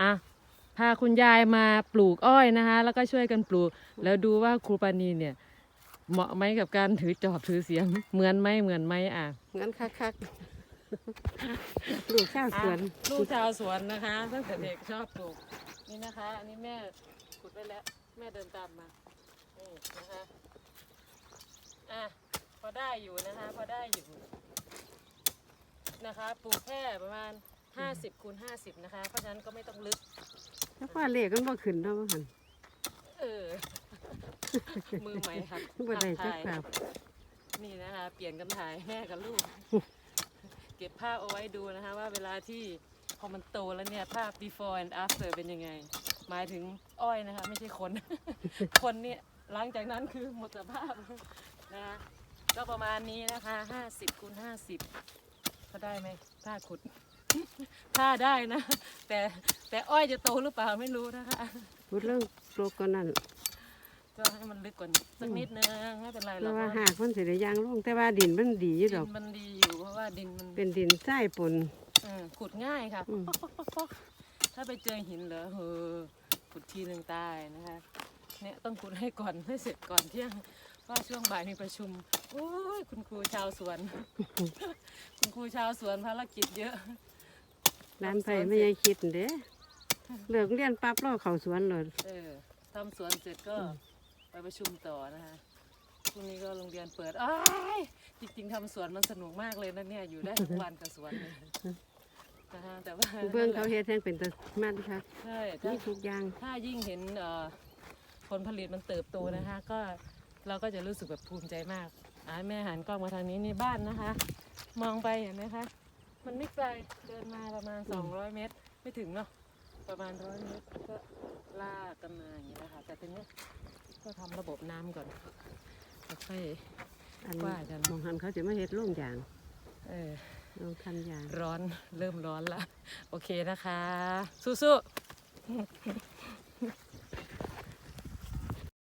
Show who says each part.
Speaker 1: อะพาคุณยายมาปลูกอ้อยนะคะ แล้วก็ช่วยกันปลูก แล้วดูว่าครูปานีเนี่ย เหมาะไหมกับการถือจอบถือเสียง เหมือนไหมเหมือนไหมอะ
Speaker 2: งั้นคักๆลูกชาวสวน
Speaker 1: อะลูกชาวสวนนะคะตั้งแต่เด็กชอบปลูกนี่นะคะ อันนี้แม่ขุดไว้แล้ว แม่เดินตามมานี่นะคะอะพอได้อยู่นะคะ พอได้อยู่นะคะ ปลูกแค่ประมาณ 50คูณ50นะคะ เพราะฉะนั้นก็ไม่ต้องลึก
Speaker 2: ถ้าว่าเลขมันบ่ขึ้นเนาะว่าหั่น
Speaker 1: เออ มือใหม่ค่ะ
Speaker 2: บ่ได้จัก
Speaker 1: ถ่าย
Speaker 2: แบบ
Speaker 1: นี่นะคะ เปลี่ยนกันถ่ายแม่กับลูก เก็บภาพเอาไว้ดูนะคะ ว่าเวลาที่พอมันโตแล้วเนี่ย ภาพ before and after เป็นยังไง หมายถึงอ้อยนะคะ ไม่ใช่คน คนเนี่ยหลังจากนั้นคือหมดสภาพนะคะก็ประมาณนี้นะคะ50คูณ50ก็ได้ไหมถ้าขุด ถ้าได้นะ แต่แต่อ้อยจะโตหรือเปล่าไม่รู้นะคะ
Speaker 2: พูดเรื่องโลกก็นั่น
Speaker 1: ก็ให้มันลึกกว่านี้สักนิดนึงไม่เป็นไรห
Speaker 2: เพ
Speaker 1: รอก
Speaker 2: ราะว่า
Speaker 1: เพ
Speaker 2: หา
Speaker 1: ราะ
Speaker 2: กมันสิได้ยางลงแต่ว่าดินมันดีอยู่ด
Speaker 1: ดิ
Speaker 2: อก
Speaker 1: นมันดีอยู่เพราะว่าดินมัน
Speaker 2: เป็นดินทรายปน
Speaker 1: เออขุดง่ายค่ะ
Speaker 2: อืม
Speaker 1: ถ้าไปเจอหินเหรอเฮอขุดทีหนึ่งตายนะคะเนี่ยต้องขุดให้ก่อนให้เสร็จก่อนเที่ยงเพราะช่วงบ่ายมีประชุมโอ้ยคุณครูชาวสวน คุณครูชาวสวนภารกิจเยอะ
Speaker 2: ร้านไผไม่ยายคิดเด้เลิกเรียนปั๊บเราเข้าสวนเลย
Speaker 1: เออทำสวนเสร็จก็ไปประชุมต่อนะคะพรุ่งนี้ก็โรงเรียนเปิดอ้ายจริงๆทำสวนมันสนุกมากเลยนะเนี่ยอยู่ได้ทั้งวันกับสวนเลยนะคะแต่ว่า
Speaker 2: เบิ่งเขาเฮ็ดแห่งเป็นตะมันครับ
Speaker 1: ใช่ถ้า
Speaker 2: มีทุกอย่าง
Speaker 1: ถ้ายิ่งเห็นเอ่อผลผลิตมันเติบโตนะคะ ก็เราก็จะรู้สึกแบบภูมิใจมากอ่าแม่หันกล้องมาทางนี้นี่บ้านนะคะ มองไปเห็นไหมคะ มันไม่ไกลเดินมาประมาณ 200 เมตร ไม่ถึงเนาะประมาณร้อยเมตรก็ลากกันมาอย่างนี้นะคะแต่ทีนี้ก็ทำระบบน้ำก่อนแล้วค่อย
Speaker 2: อัน
Speaker 1: ว่ากัน
Speaker 2: มองหันเขาจะมาเฮ็ดโรงยาง
Speaker 1: เออ
Speaker 2: โรงคันยาง
Speaker 1: ร้อนเริ่มร้อนละโอเคนะคะ สู้ๆ